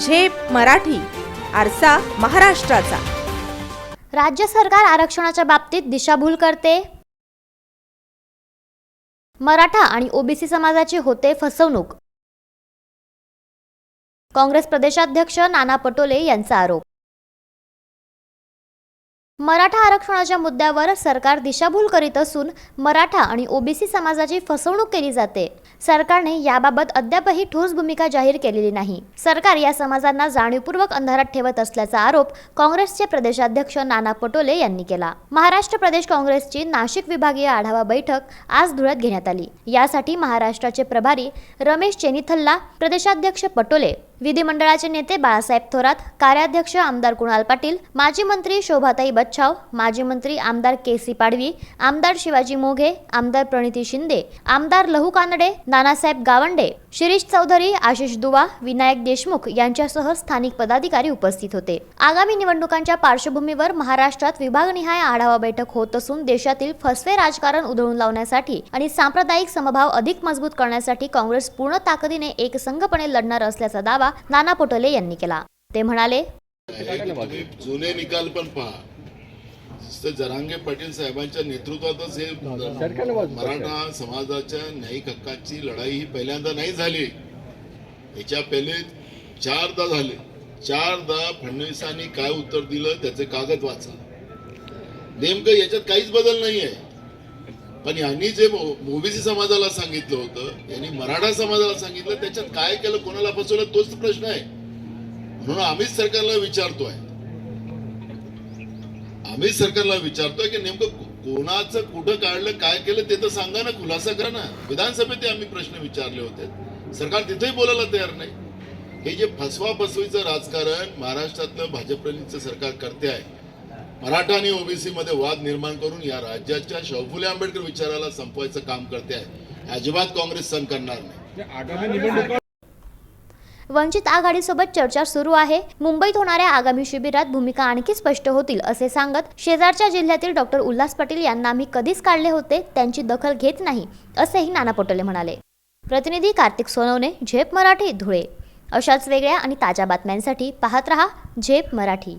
झेप मराठी आरसा महाराष्ट्राचा. राज्य सरकार आरक्षणाच्या बाबतीत दिशाभूल करते? मराठा आणि ओबीसी समाजाची होते फसवणूक. काँग्रेस प्रदेशाध्यक्ष नाना पटोले यांचा आरोप मराठा आरक्षणाच्या मुद्द्यावर सरकार दिशाभूल करीत असून मराठा आणि ओबीसी समाजाची फसवणूक केली जाते. सरकारने याबाबत अद्यापही ठोस भूमिका जाहीर केलेली नाही. सरकार या समाजांना जाणीवपूर्वक अंधारात ठेवत असल्याचा आरोप काँग्रेसचे प्रदेशाध्यक्ष नाना पटोले यांनी केला. महाराष्ट्र प्रदेश काँग्रेसची नाशिक विभागीय आढावा बैठक आज धुळ्यात घेण्यात आली. यासाठी महाराष्ट्राचे प्रभारी रमेश चेनिथल्ला प्रदेशाध्यक्ष पटोले विधिमंडळाचे नेते बाळासाहेब थोरात कार्याध्यक्ष आमदार कुणाल पाटील माजी मंत्री शोभाताई बच्छाव माजी मंत्री आमदार के सी पाडवी आमदार शिवाजी मोघे आमदार प्रणिती शिंदे आमदार लहू कानडे नानासाहेब गावंडे. शिरीष चौधरी आशिष दुवा विनायक देशमुख यांच्यासह स्थानिक पदाधिकारी उपस्थित होते. आगामी निवडणुकांच्या पार्श्वभूमीवर महाराष्ट्रात विभागनिहाय आढावा बैठक होत असून देशातील फसवे राजकारण उधळून लावण्यासाठी आणि सांप्रदायिक समभाव अधिक मजबूत करण्यासाठी काँग्रेस पूर्ण ताकदीने एकसंघपणे लढणार असल्याचा दावा नाना पटोले यांनी केला. ते म्हणाले जुने निकाल पण पहा. जरांगे पाटील साहेबांच्या नेतृत्वातच हे मराठा समाजाच्या न्यायिक हक्काची लढाई ही पहिल्यांदा नाही झाली. याच्या पहिले चारदा झाले. चारदा फडणवीसांनी काय उत्तर दिलं त्याचे कागद वाचा नेमकं याच्यात काहीच बदल नाहीये. पण यांनी जे ओबीसी समाजाला सांगितलं होतं यांनी मराठा समाजाला सांगितलं त्याच्यात काय केलं कोणाला फसवलं तोच प्रश्न आहे. म्हणून आम्हीच सरकारला विचारतोय. आम्ही सरकारला विचारतोय की नेमकं कोणाचं कुठं काढलं काय केलं ते तर सांगा ना खुलासा करा ना. विधानसभेत आम्ही प्रश्न विचारले होते. सरकार तिथेही बोलायला तयार नाही. हे जे फसवा फसवीचं राजकारण महाराष्ट्रातलं भाजपचं सरकार करते आहे मराठा आणि ओबीसी मध्ये वाद निर्माण करून या राज्याच्या शाहू आंबेडकर विचाराला संपवायचं काम करते आहे अजिबात काँग्रेस सहन करणार नाही. वंचित आघाडीसोबत चर्चा सुरू आहे. मुंबईत होणाऱ्या आगामी शिबिरात भूमिका आणखी स्पष्ट होतील असे सांगत शेजारच्या जिल्ह्यातील डॉक्टर उल्हास पाटील यांना आम्ही कधीच काढले होते त्यांची दखल घेत नाही असेही नाना पटोले म्हणाले. प्रतिनिधी कार्तिक सोनवणे झेप मराठी धुळे. अशाच वेगळ्या आणि ताज्या बातम्यांसाठी पाहत रहा झेप मराठी.